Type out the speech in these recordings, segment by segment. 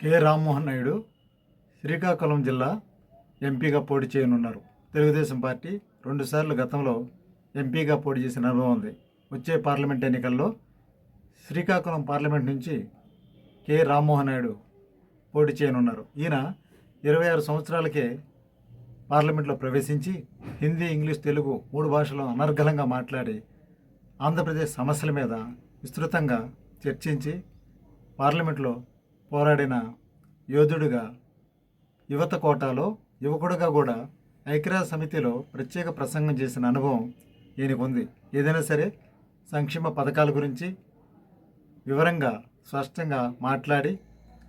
K. Rammohan Naidu Srikakulam జిల్లా ఎంపీగా పోటీ చేయనున్నారు. తెలుగుదేశం పార్టీ రెండుసార్లు గతంలో ఎంపీగా పోటీ చేసిన అనుభవం ఉంది. వచ్చే పార్లమెంట్ ఎన్నికల్లో శ్రీకాకుళం పార్లమెంట్ నుంచి కె. రామ్మోహన్ నాయుడు పోటీ చేయనున్నారు. ఈయన ఇరవై ఆరు సంవత్సరాలకే పార్లమెంట్లో ప్రవేశించి హిందీ ఇంగ్లీష్ తెలుగు మూడు భాషలో అనర్గళంగా మాట్లాడి ఆంధ్రప్రదేశ్ సమస్యల మీద విస్తృతంగా చర్చించి పార్లమెంట్లో పోరాడిన యోధుడిగా యువత కోటాలో యువకుడిగా కూడా ఐక్యరాజ్య సమితిలో ప్రత్యేక ప్రసంగం చేసిన అనుభవం ఈయనకు ఉంది ఏదైనా సరే సంక్షేమ పథకాల గురించి వివరంగా స్పష్టంగా మాట్లాడి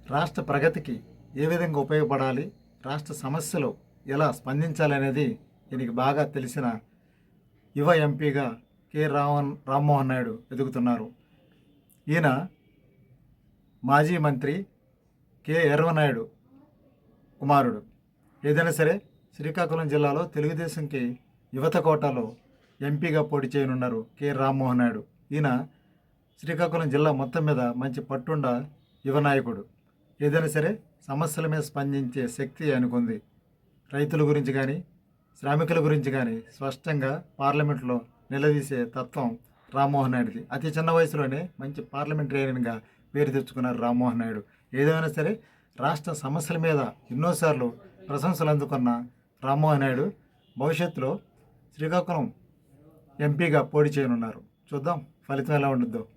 రాష్ట్ర ప్రగతికి ఏ విధంగా ఉపయోగపడాలి రాష్ట్ర సమస్యలు ఎలా స్పందించాలనేది ఈయనకి బాగా తెలిసిన యువ ఎంపీగా కె. రామన్ రామ్మోహన్ నాయుడు ఎదుగుతున్నారు. ఈయన మాజీ మంత్రి కె. ఎర్రవనాయుడు కుమారుడు. ఏదైనా సరే శ్రీకాకుళం జిల్లాలో తెలుగుదేశంకి యువత కోటాలో ఎంపీగా పోటీ చేయనున్నారు కె. రామ్మోహన్ నాయుడు. ఈయన శ్రీకాకుళం జిల్లా మొత్తం మీద మంచి పట్టుండ యువ నాయకుడు. ఏదైనా సరే సమస్యల మీద స్పందించే శక్తి ఆయనకుంది రైతుల గురించి కానీ శ్రామికుల గురించి కానీ స్పష్టంగా పార్లమెంట్లో నిలదీసే తత్వం రామ్మోహన్ నాయుడిది. అతి చిన్న వయసులోనే మంచి పార్లమెంటేరియన్గా పేరు తెచ్చుకున్నారు రామ్మోహన్ నాయుడు. ఏదైనా సరే రాష్ట్ర సమస్యల మీద ఎన్నోసార్లు ప్రశంసలు అందుకున్న రామ్మోహన్ నాయుడు భవిష్యత్తులో శ్రీకాకుళం ఎంపీగా పోటీ చేయనున్నారు. చూద్దాం. ఫలితం ఎలా ఉంటుందో